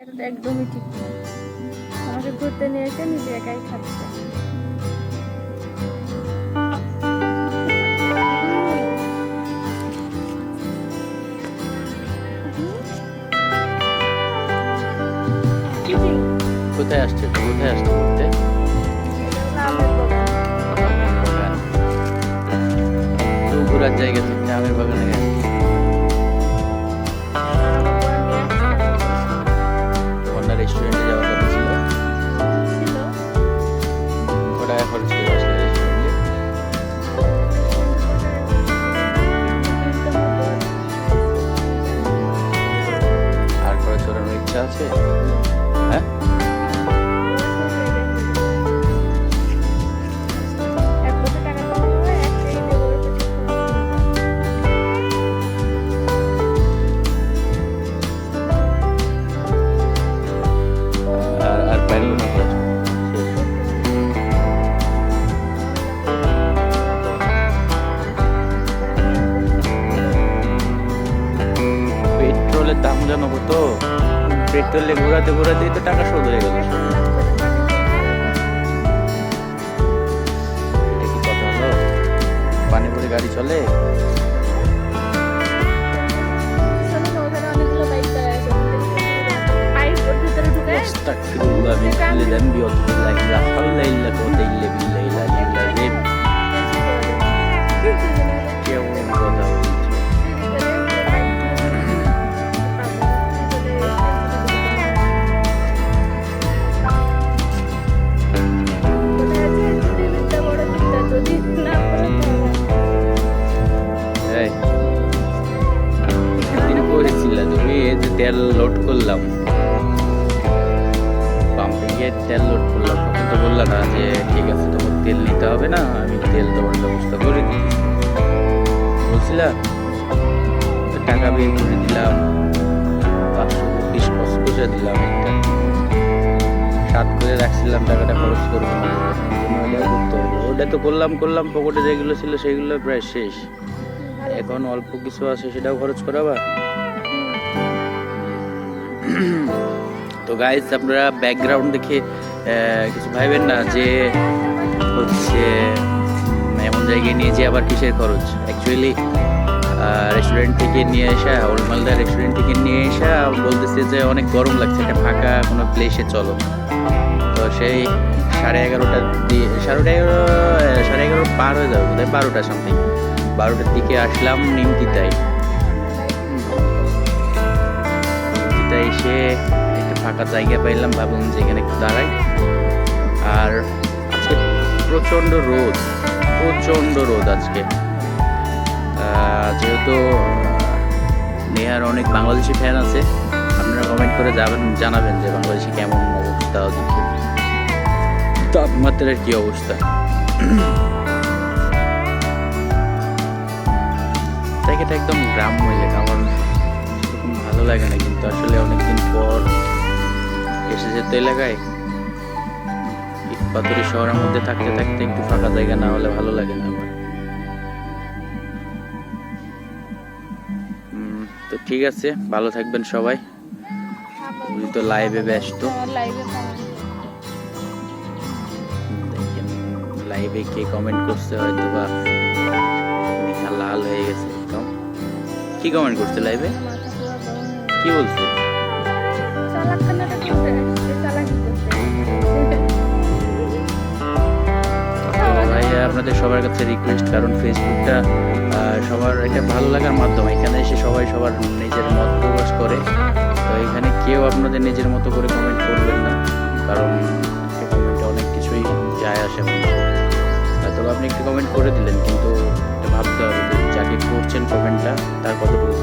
এটা একদমই ঠিক না। আমাকে ঘুরতে নিয়ে এসে নিজে একাই খাচ্ছে। কোথায় আসছে কোথায় আসছে ঘুরতে? ঘোরার জায়গা থেকে আমের বাগানে গেছে করে আর খরচ করানোর ইচ্ছা আছে? হ্যাঁ? দাম জানো কত পেট্রোলে ঘোরাতে ঘোরাতেই তো টাকা শোধ হয়ে গেল। পানি পরে গাড়ি চলে? আস্তাগফিরুল্লাহ মিন কুল্লি যানবি ওয়া তুবু ইলাইহি লা হাওলা ইল্লা কুওয়াতা ইল্লা বিল্লাহিল করলাম পাম্পে গিয়ে তেল লোড করলাম। তখন তো বললা না যে, ঠিক আছে, তোমার তেল নিতে হবে না, আমি তেল দেওয়ার ব্যবস্থা করে দিচ্ছি বলছিলা তো টাকা বের করে দিলাম। পাঁচশো বিশ পঁচিশে দিলাম সাত করে রাখছিলাম, টাকাটা খরচ করব। ওটা তো করলাম করলাম, পকেটে যেগুলো ছিল, সেগুলো প্রায় শেষ। এখন অল্প কিছু আছে, সেটাও খরচ করাবা? তো গাইজ আপনারা ব্যাকগ্রাউন্ড দেখে কিছু ভাইবেন না যে হচ্ছে এমন জায়গায় নিয়ে যে আবার কিসের খরচ? অ্যাকচুয়ালি রেস্টুরেন্ট থেকে নিয়ে আসা ওল্ড মালদা রেস্টুরেন্ট থেকে নিয়ে আসা, বলতেছে যে অনেক গরম লাগছে, একটা ফাঁকা কোনো প্লেসে চলো। তো সেই সাড়ে এগারোটা দিয়ে সাড়ে এগারো সাড়ে এগারো পার হয়ে যাবে বোধ হয় বারোটা সামথিং বারোটার দিকে আসলাম নিমতিতায় ফাঁকা জায়গা পাইলাম ভাবলাম যে এখানে একটু দাঁড়াই। আর আজকে প্রচণ্ড রোদ প্রচণ্ড রোদ আজকে। যেহেতু নেহার অনেক বাংলাদেশি ফ্যান আছে, আপনারা কমেন্ট করে যাবেন জানাবেন যে বাংলাদেশে কেমন অবস্থা তাপমাত্রার কি অবস্থা? জায়গাটা একদম গ্রাম্য এলাকা, আমার ভালো লাগে না, কিন্তু আসলে অনেকদিন পর এসেছে তো এলাকায়? ইট শহরের মধ্যে থাকতে থাকতে একটু ফাঁকা জায়গা না হলে ভালো লাগে না আমার। তো ঠিক আছে, ভালো থাকবেন সবাই। উনি তো লাইভে ব্যস্ত। লাইভে কে কমেন্ট করছে হয়তো বা লাল হয়ে গেছে কি কমেন্ট করছে লাইভে কি বলছে? আপনাদের সবার কাছে রিকোয়েস্ট কারণ ফেসবুকটা সবার এটা ভালো লাগার মাধ্যম। এখানে এসে সবাই সবার নিজের মত প্রকাশ করে। তো এখানে কেউ আপনাদের নিজের মতো করে কমেন্ট করবেন না, কারণ অনেক কিছুই যায় আসে। তবে আপনি একটু কমেন্ট করে দিলেন, কিন্তু ভাবতে হবে যে যাকে করছেন কমেন্টটা তার কতটুকু